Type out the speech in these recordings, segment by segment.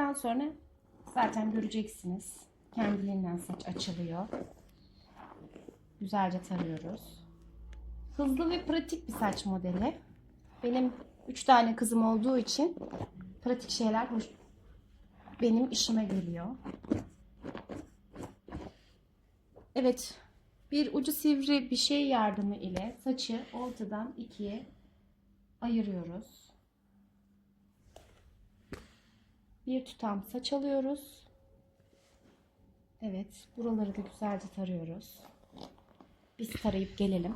yaptıktan sonra zaten göreceksiniz. Kendiliğinden saç açılıyor. Güzelce tarıyoruz. Hızlı ve pratik bir saç modeli. Benim 3 tane kızım olduğu için pratik şeyler hoş, benim işime geliyor. Evet, bir ucu sivri bir şey yardımı ile saçı ortadan ikiye ayırıyoruz. Bir tutam saç alıyoruz. Evet, buraları da güzelce tarıyoruz. Biz tarayıp gelelim.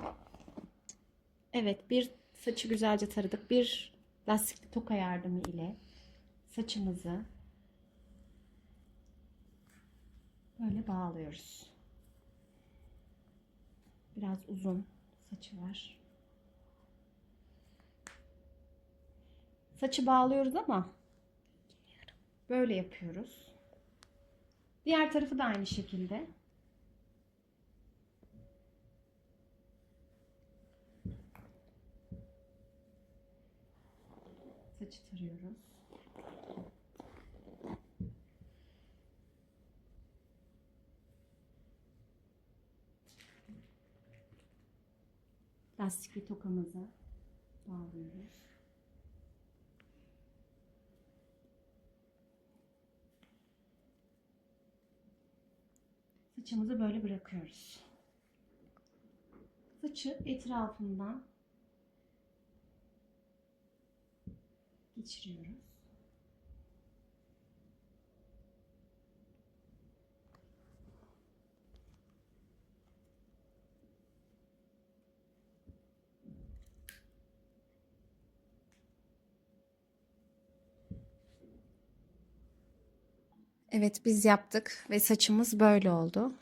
Evet, bir saçı güzelce taradık. Bir lastikli toka yardımı ile saçımızı böyle bağlıyoruz. Biraz uzun saçı var. Saçı bağlıyoruz ama böyle yapıyoruz. Diğer tarafı da aynı şekilde. Saçı tarıyoruz. Lastikli tokamızı bağlıyoruz. Saçımızı böyle bırakıyoruz. Saçı etrafından geçiriyoruz. Evet biz yaptık ve saçımız böyle oldu.